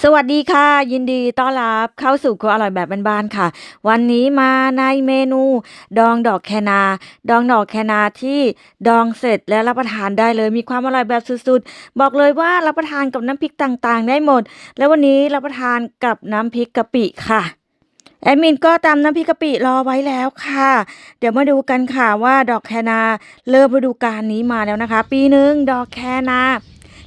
สวัสดีค่ะ ยินดีต้อนรับเข้าสู่ครัวอร่อยแบบบ้านๆค่ะ วันนี้มาในเมนู ดองดอกแคนา ดองดอกแคนาที่ดองเสร็จและรับประทานได้เลย มีความอร่อยแบบสุดๆ บอกเลยว่ารับประทานกับน้ำพริกต่างๆ ได้หมด แล้ววันนี้รับประทานกับน้ำพริกกะปิค่ะแอดมินก็ตำน้ำพริกกะปิรอไว้แล้วค่ะ เดี๋ยวมาดูกันค่ะว่าดอกแคนาเริ่มฤดูกาลนี้มาแล้วนะคะ ปีหนึ่งดอกแคนา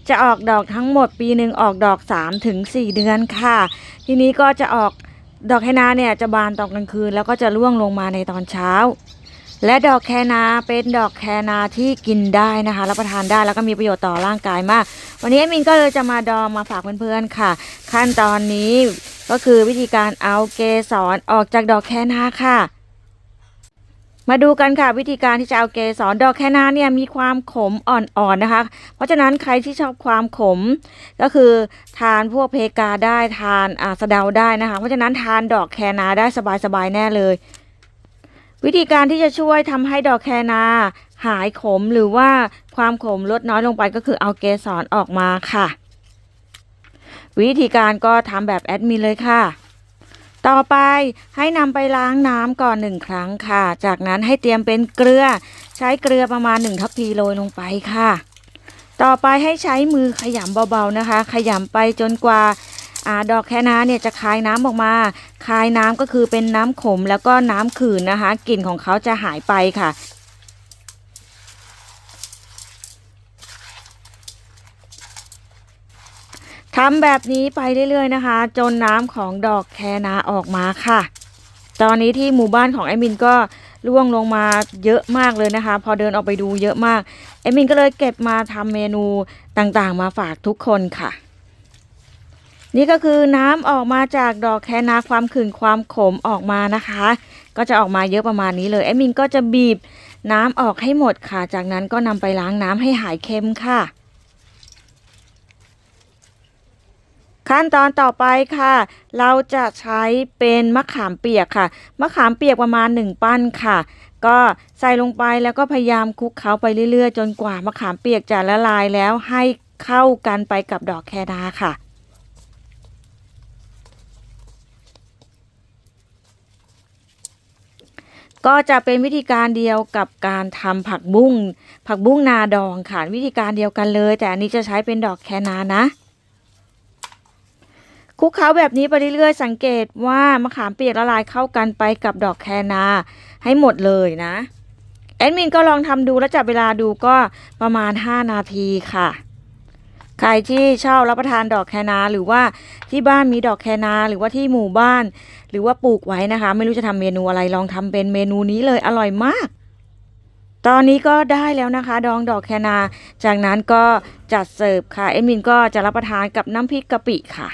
จะออกดอกทั้งหมดปีหนึ่งออกดอก3ถึง4เดือนค่ะ ทีนี้ก็จะออกดอกแคนาเนี่ยจะบานตอนกลางคืน แล้วก็จะร่วงลงมาในตอนเช้า และดอกแคนาเป็นดอกแคนาที่กินได้นะคะรับประทานได้แล้วก็มีประโยชน์ต่อร่างกายมาก วันนี้มินก็เลยจะมาดองมาฝากเพื่อนๆค่ะ ขั้นตอนนี้ก็คือวิธีการเอาเกสรออกจากดอกแคนาค่ะ มาดูกันค่ะวิธีการที่จะเอาเกสรดอกแคนาเนี่ยมีความขมอ่อนๆนะคะ เพราะฉะนั้นใครที่ชอบความขม ก็คือทานพวกเพกาได้ทานอ่าสะเดาได้นะคะ เพราะฉะนั้นทานดอกแคนาได้สบายๆแน่เลย วิธีการที่จะช่วยทำให้ดอกแคนาหายขมหรือว่าความขมลดน้อยลงไปก็คือเอาเกสรออกมาค่ะ วิธีการก็ทำแบบแอดมินเลยค่ะ ต่อไปให้นำไปล้างน้ำก่อนหนึ่งครั้งค่ะ จากนั้นให้เตรียมเป็นเกลือ ใช้เกลือประมาณ1ทัพพีโรยลงไปค่ะ ต่อไปให้ใช้มือขยำเบาๆนะคะ ขยำไปจนกว่าอาดอกแคนาเนี่ยจะคายน้ำออกมา คายน้ำก็คือเป็นน้ำขมแล้วก็น้ำขื่นนะคะ กลิ่นของเขาจะหายไปค่ะ ทำแบบนี้ไปเรื่อยๆนะคะ จนน้ำของดอกแคนาออกมาค่ะ ตอนนี้ที่หมู่บ้านของแอมินก็ร่วงลงมาเยอะมากเลยนะคะ พอเดินออกไปดูเยอะมากแอมินก็เลยเก็บมาทำเมนูต่างๆ มาฝากทุกคนค่ะ นี่ก็คือน้ำออกมาจากดอกแคนาความขื่นความขมออกมานะคะ ก็จะออกมาเยอะประมาณนี้เลยแอมินก็จะบีบน้ำออกให้หมดค่ะ จากนั้นก็นำไปล้างน้ำให้หายเค็มค่ะ ขั้นตอนต่อไปค่ะ เราจะใช้เป็นมะขามเปียกค่ะ มะขามเปียกประมาณ 1 ปั้นค่ะ ก็ใส่ลงไปแล้วก็พยายามคลุกเคล้าไปเรื่อยๆ จนกว่ามะขามเปียกจะละลายแล้วให้เข้ากันไปกับดอกแคนาค่ะก็จะเป็นวิธีการเดียวกับการทำผักบุ้งผักบุ้งนาดองค่ะวิธีการเดียวกันเลย แต่อันนี้จะใช้เป็นดอกแคนานะ ลุกเคล้าแบบนี้ไปเรื่อยๆ สังเกตว่ามะขามเปียกละลายเข้ากันไปกับดอกแคนาให้หมดเลยนะ แอดมินก็ลองทำดูแล้วจับเวลาดูก็ประมาณ 5 นาทีค่ะ ใครที่เชอบรับประทานดอกแคนาหรือว่าที่บ้านมีดอกแคนาหรือว่าที่หมู่บ้าน หรือว่าปลูกไว้นะคะ ไม่รู้จะทำเมนูอะไรลองทำเป็นเมนูนี้เลยอร่อยมากตอนนี้ก็ได้แล้วนะคะดองดอกแคนา จากนั้นก็จัดเสิร์ฟค่ะ เอมินก็จะรับประทานกับน้ำพริกกะปิค่ะ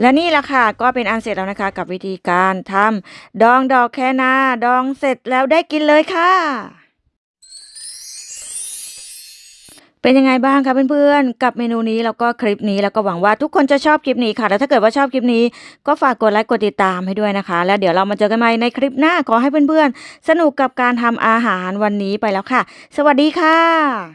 และนี่แหละค่ะก็เป็นอันเสร็จแล้วนะคะ กับวิธีการทำดองดอกแคนาดองเสร็จแล้วได้กินเลยค่ะ เป็นยังไงบ้างคะเพื่อนๆกับเมนูนี้แล้วก็คลิปนี้แล้วก็หวังว่าทุกคนจะชอบคลิปนี้ค่ะ แล้วถ้าเกิดว่าชอบคลิปนี้ก็ฝากกดไลค์กดติดตามให้ด้วยนะคะ แล้วเดี๋ยวเรามาเจอกันใหม่ในคลิปหน้าขอให้เพื่อนๆ สนุกกับการทำอาหารวันนี้ไปแล้วค่ะ สวัสดีค่ะ